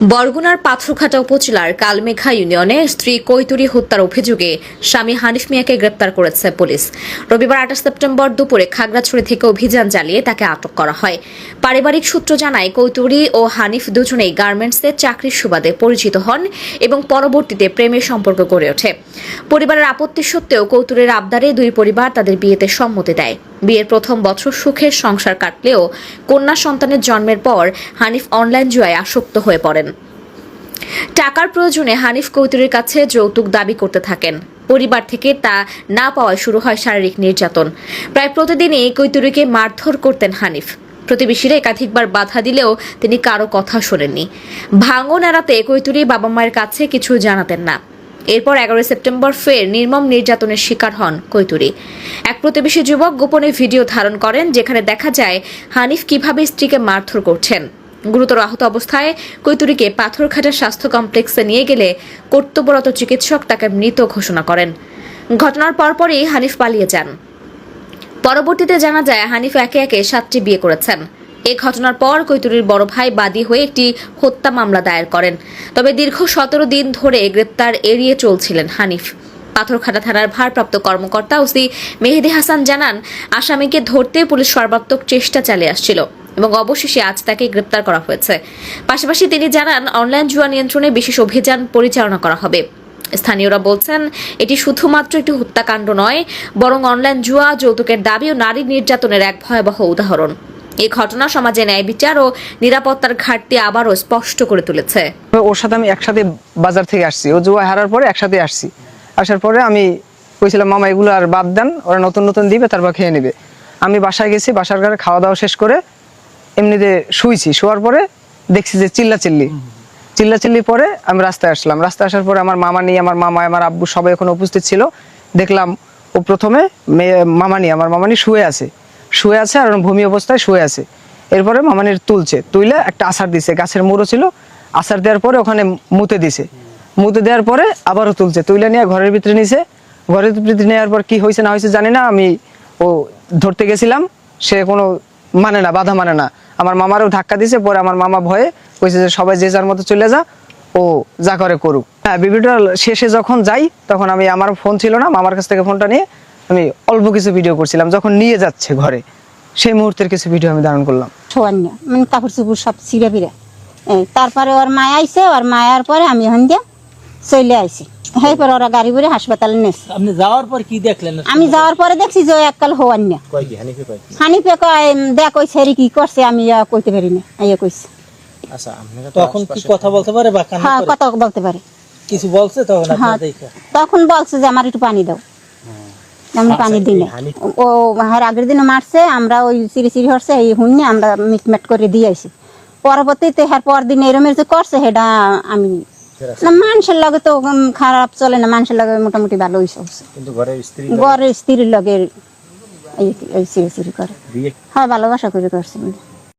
বরগুনার পাথরঘাটা উপজেলার কালমেঘা ইউনিয়নে স্ত্রী কৈতুরি হত্যার অভিযোগে স্বামী হানিফ মিয়াকে গ্রেপ্তার করেছে পুলিশ। রবিবার আঠাশ সেপ্টেম্বর দুপুরে খাগড়াছড়ি থেকে অভিযান চালিয়ে তাকে আটক করা হয়। পারিবারিক সূত্র জানায়, কৈতুরি ও হানিফ দুজনেই গার্মেন্টসের চাকরির সুবাদে পরিচিত হন এবং পরবর্তীতে প্রেমের সম্পর্ক গড়ে ওঠে। পরিবারের আপত্তি সত্ত্বেও কৌতুরের আবদারে দুই পরিবার তাদের বিয়েতে সম্মতি দেয়। বিয়ের প্রথম বছর সুখের সংসার কাটলেও কন্যা সন্তানের জন্মের পর হানিফ অনলাইন জুয়ায় আসক্ত হয়ে পড়েন। টাকার প্রয়োজনে হানিফ কৌতুরের কাছে যৌতুক দাবি করতে থাকেন। পরিবার থেকে তা না পাওয়ায় শুরু হয় শারীরিক নির্যাতন। প্রায় প্রতিদিনই কৈতুরীকে মারধর করতেন হানিফ। প্রতিবেশীরা একাধিকবার বাধা দিলেও তিনি কারও কথা শোনেননি। ভাঙন এড়াতে কৈতুরী বাবা মায়ের কাছে কিছু জানাতেন না। এরপর এগারোই সেপ্টেম্বর ফের নির্মম নির্যাতনের শিকার হন কৈতুরী। এক প্রতিবেশী যুবক গোপনে ভিডিও ধারণ করেন যেখানে দেখা যায় হানিফ কীভাবে স্ত্রীকে মারধর করছেন। গুরুতর আহত অবস্থায় কৈতুরীকে পাথরঘাটা স্বাস্থ্য কমপ্লেক্সে নিয়ে গেলে কর্তব্যরত চিকিৎসক তাকে মৃত ঘোষণা করেন। ঘটনার পরপরই হানিফ পালিয়ে যান। পরবর্তীতে জানা যায় হানিফ একে একে সাতটি বিয়ে করেছেন। এ ঘটনার পর কৈতুরীর বড় ভাই বাদী হয়ে একটি হত্যা মামলা দায়ের করেন। তবে দীর্ঘ সতেরো দিন ধরে গ্রেপ্তার এড়িয়ে চলছিলেন হানিফ। পাথরঘাটা থানার ভারপ্রাপ্ত কর্মকর্তা ওসি মেহেদি হাসান জানান, আসামিকে ধরতে পুলিশ সর্বাত্মক চেষ্টা চালিয়ে আসছিল এবং অবশেষে আজ তাকে গ্রেপ্তার করা হয়েছে। পাশাপাশি তিনি জানান, অনলাইন জুয়া নিয়ন্ত্রণে বিশেষ অভিযান পরিচালনা করা হবে। স্থানীয়রা বলছেন, এটি শুধুমাত্র একটি হত্যাকাণ্ড নয়, বরং অনলাইন জুয়া, যৌতুকের দাবি ও নারী নির্যাতনের এক ভয়াবহ উদাহরণ। এই ঘটনা সমাজে ন্যায় বিচার ও নিরাপত্তার ঘাটতি আবারও স্পষ্ট করে তুলেছে। ওর সাথে আমি একসাথে বাজার থেকে আসছি। ও জুয়া হারার পরে একসাথে আসছি। আসার পরে আমি কইছিলাম, মামা, এগুলো আর বাদ দেন, ওরা নতুন নতুন দিবে, তারপর খেয়ে নেবে। আমি বাসায় গেছি, বাসার ঘরে খাওয়া দাওয়া শেষ করে এমনিতে শুইছি। শোয়ার পরে দেখছি যে চিল্লা চিল্লি চিল্লা চিল্লি পরে আমি রাস্তায় আসলাম। রাস্তায় আসার পরে আমার মামা নিয়ে আমার মামা, আমার আব্বু সবাই এখন উপস্থিত ছিল। দেখলাম ও প্রথমে মামানি আমার মামানি শুয়ে আছে। শুয়ে আছে আর ভূমি অবস্থায় শুয়ে আছে। এরপরে মামানির তুলছে, তুইলে একটা আসার দিছে, গাছের মুড়ো ছিল আসার দেওয়ার পরে ওখানে মুতে দিছে। মুতে দেওয়ার পরে আবারও তুলছে, তুইলে নিয়ে ঘরের ভিতরে নিছে। ঘরের ভিতরে নেওয়ার পর কি হয়েছে না হয়েছে জানি না, আমি ও ধরতে গেছিলাম, সে কোনো মানে না, বাধা মানে না। আমার মামারও ধাক্কা দিছে, পরে আমার মামা ভয়ে কইছে যে সবাই যে যার মতো চলে যা, ও যা করে করুক। হ্যাঁ ভিডিওটা শেষে যখন যাই, তখন আমি, আমার ফোন ছিল না, মামার কাছ থেকে ফোনটা নিয়ে আমি অল্প কিছু ভিডিও করছিলাম যখন নিয়ে যাচ্ছে ঘরে সেই মুহূর্তের কিছু ভিডিও আমি ধারণ করলাম। মানে কাপড় চুপুর সব ছিঁড়ে এই, তারপরে ওর মায় আইছে ওর মায়ার পরে আমি হন দিয়ে চলে আইছি। হ্যাঁ পরে ওরা গাড়ি করে হাসপাতালে নেছে আপনি যাওয়ার পর কি দেখলেন? আমি যাওয়ার পরে দেখছি যে এককাল কয় কি হানিফে কয় দেখ ওই ছেড়ি কি করছে আমি কইতে পারি না। ইয়ে কইছে। আচ্ছা তখন কি কথা বলতে পারে বা হ্যাঁ কথা বলতে পারে। কিছু বলছে তখন হ্যাঁ তখন বলছে যে আমার একটু পানি দাও। আমি পানি দিই না ও হার আগের দিনে মারছে আমরা ওই সিঁড়ি সিঁড়ি হরছে এই হুন্যে আমরা মিটমেট করে দিয়ে আসি। পরবর্তীতে হ্যাঁ পর দিন এরম যে করছে সেটা আমি না মানুষের লগে তো খারাপ চলে না মানুষের লগে মোটামুটি ভালো হয়েছে কিন্তু ঘরের স্ত্রীর লগে এই সিঁড়ি সিঁড়ি করে। হ্যাঁ ভালোবাসা করে করছে।